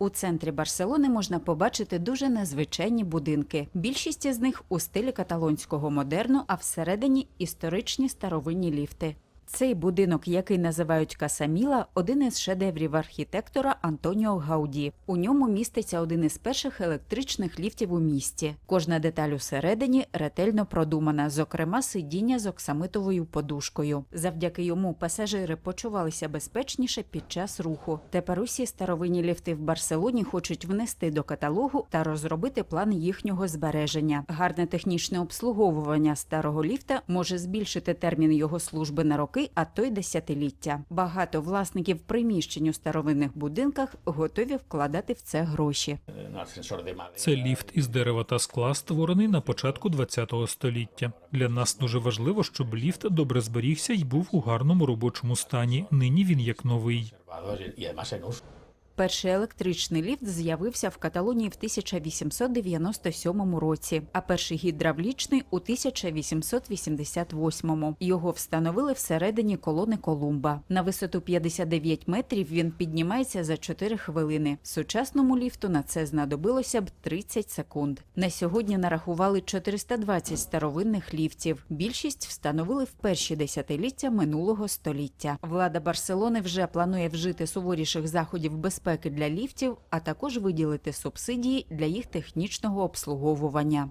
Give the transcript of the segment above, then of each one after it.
у центрі Барселони можна побачити дуже незвичайні будинки. Більшість з них у стилі каталонського модерну, а всередині історичні старовинні ліфти. Цей будинок, який називають Касаміла, один із шедеврів архітектора Антоніо Гауді. У ньому міститься один із перших електричних ліфтів у місті. Кожна деталь усередині ретельно продумана, зокрема сидіння з оксамитовою подушкою. Завдяки йому пасажири почувалися безпечніше під час руху. Тепер усі старовинні ліфти в Барселоні хочуть внести до каталогу та розробити план їхнього збереження. Гарне технічне обслуговування старого ліфта може збільшити термін його служби на роки, а то й десятиліття. Багато власників приміщень у старовинних будинках готові вкладати в це гроші. Це ліфт із дерева та скла, створений на початку ХХ століття. Для нас дуже важливо, щоб ліфт добре зберігся і був у гарному робочому стані. Нині він як новий. Перший електричний ліфт з'явився в Каталонії в 1897 році, а перший гідравлічний у 1888. Його встановили всередині колони Колумба. На висоту 59 метрів він піднімається за 4 хвилини. Сучасному ліфту на це знадобилося б 30 секунд. На сьогодні нарахували 420 старовинних ліфтів. Більшість встановили в перші десятиліття минулого століття. Влада Барселони вже планує вжити суворіших заходів безпеки для ліфтів, а також виділити субсидії для їх технічного обслуговування.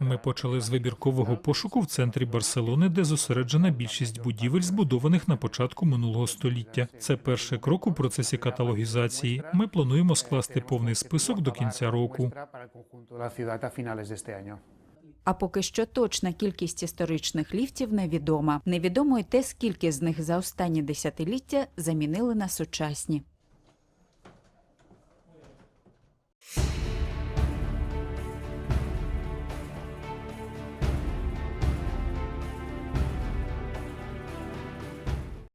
Ми почали з вибіркового пошуку в центрі Барселони, де зосереджена більшість будівель, збудованих на початку минулого століття. Це перший крок у процесі каталогізації. Ми плануємо скласти повний список до кінця року. А поки що точна кількість історичних ліфтів невідома. Невідомо й те, скільки з них за останні десятиліття замінили на сучасні.